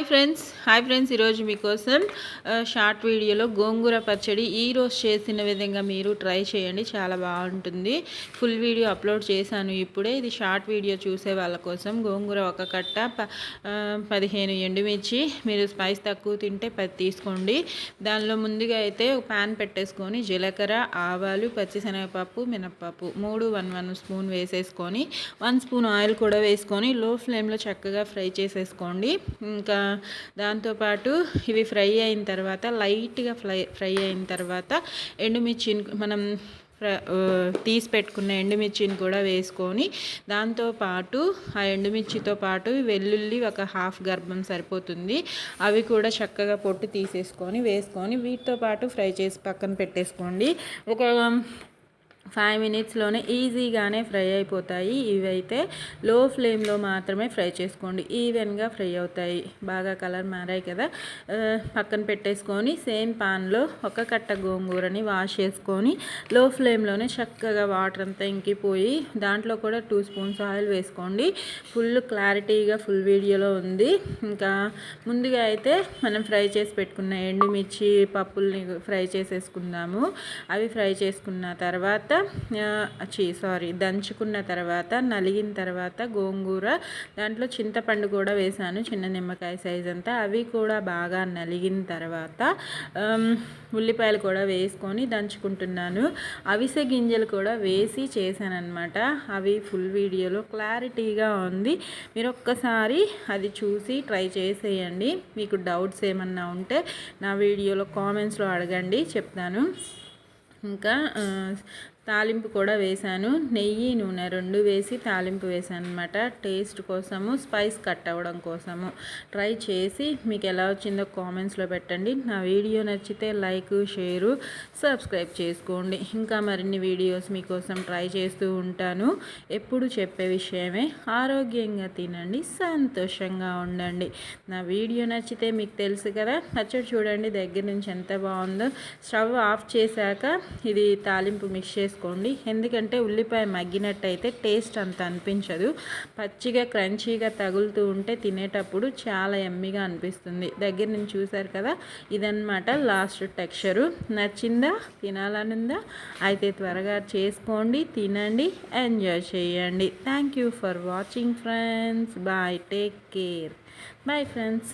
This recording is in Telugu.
హాయ్ ఫ్రెండ్స్ హాయ్ ఫ్రెండ్స్ ఈరోజు మీకోసం షార్ట్ వీడియోలో గోంగూర పచ్చడి ఈ రోజు చేసిన విధంగా మీరు ట్రై చేయండి. చాలా బాగుంటుంది. ఫుల్ వీడియో అప్లోడ్ చేశాను ఇప్పుడే. ఇది షార్ట్ వీడియో చూసే వాళ్ళ కోసం గోంగూర ఒక కట్ట ప పదిహేను ఎండుమిర్చి. మీరు స్పైస్ తక్కువ తింటే పది తీసుకోండి. దానిలో ముందుగా అయితే ఒక ప్యాన్ పెట్టేసుకొని జీలకర్ర ఆవాలు పచ్చిశనగపప్పు మినప్పప్పు మూడు వన్ వన్ స్పూన్ వేసేసుకొని వన్ స్పూన్ ఆయిల్ కూడా వేసుకొని లో ఫ్లేమ్లో చక్కగా ఫ్రై చేసేసుకోండి. ఇంకా దాంతోపాటు ఇవి ఫ్రై అయిన తర్వాత లైట్గా ఫ్రై ఫ్రై అయిన తర్వాత ఎండుమిర్చిని మనం ఫ్ర- తీసి పెట్టుకున్న ఎండుమిర్చిని కూడా వేసుకొని దాంతోపాటు ఆ ఎండుమిర్చితో పాటు వెల్లుల్లి ఒక హాఫ్ గర్భం సరిపోతుంది. అవి కూడా చక్కగా పొట్టు తీసేసుకొని వేసుకొని వీటితో పాటు ఫ్రై చేసి పక్కన పెట్టేసుకోండి. ఒక ఫైవ్ మినిట్స్లోనే ఈజీగానే ఫ్రై అయిపోతాయి. ఇవైతే లో ఫ్లేమ్లో మాత్రమే ఫ్రై చేసుకోండి. ఈవెన్గా ఫ్రై అవుతాయి. బాగా కలర్ మారాయి కదా. పక్కన పెట్టేసుకొని సేమ్ పాన్లో ఒక కట్ట గోంగూరని వాష్ చేసుకొని లో ఫ్లేమ్లోనే చక్కగా వాటర్ అంతా ఇంకిపోయి దాంట్లో కూడా టూ స్పూన్స్ ఆయిల్ వేసుకోండి. ఫుల్ క్లారిటీగా ఫుల్ వీడియోలో ఉంది. ఇంకా ముందుగా అయితే మనం ఫ్రై చేసి పెట్టుకున్న ఎండుమిర్చి పప్పుల్ని ఫ్రై చేసేసుకుందాము. అవి ఫ్రై చేసుకున్న తర్వాత చి సారీ దంచుకున్న తర్వాత నలిగిన తర్వాత గోంగూర దాంట్లో చింతపండు కూడా వేసాను చిన్న నిమ్మకాయ సైజ్ అంతా. అవి కూడా బాగా నలిగిన తర్వాత ఉల్లిపాయలు కూడా వేసుకొని దంచుకుంటున్నాను. అవిసె గింజలు కూడా వేసి చేశానన్నమాట. అవి ఫుల్ వీడియోలో క్లారిటీగా ఉంది. మీరు ఒక్కసారి అది చూసి ట్రై చేసేయండి. మీకు డౌట్స్ ఏమన్నా ఉంటే నా వీడియోలో కామెంట్స్లో అడగండి చెప్తాను. ఇంకా తాలింపు కూడా వేశాను. నెయ్యి నూనె రెండు వేసి తాలింపు వేసాను అనమాట టేస్ట్ కోసము స్పైస్ కట్ అవ్వడం కోసము. ట్రై చేసి మీకు ఎలా వచ్చిందో కామెంట్స్లో పెట్టండి. నా వీడియో నచ్చితే లైక్ షేరు సబ్స్క్రైబ్ చేసుకోండి. ఇంకా మరిన్ని వీడియోస్ మీకోసం ట్రై చేస్తూ ఉంటాను. ఎప్పుడు చెప్పే విషయమే ఆరోగ్యంగా తినండి సంతోషంగా ఉండండి. నా వీడియో నచ్చితే మీకు తెలుసు కదా పచ్చడి చూడండి దగ్గర నుంచి ఎంత బాగుందో. స్టవ్ ఆఫ్ చేశాక ఇది తాలింపు మిక్స్ చేసుకోండి. ఎందుకంటే ఉల్లిపాయ మగ్గినట్టయితే టేస్ట్ అంత అనిపించదు. పచ్చిగా క్రంచీగా తగులుతూ ఉంటే తినేటప్పుడు చాలా ఎమ్మిగా అనిపిస్తుంది. దగ్గర నుంచి చూసారు కదా ఇదన్నమాట లాస్ట్ టెక్స్చరు. నచ్చిందా? తినాలనుందా? అయితే త్వరగా చేసుకోండి తినండి ఎంజాయ్ చేయండి. Thank you for watching friends. Bye take care. Bye friends.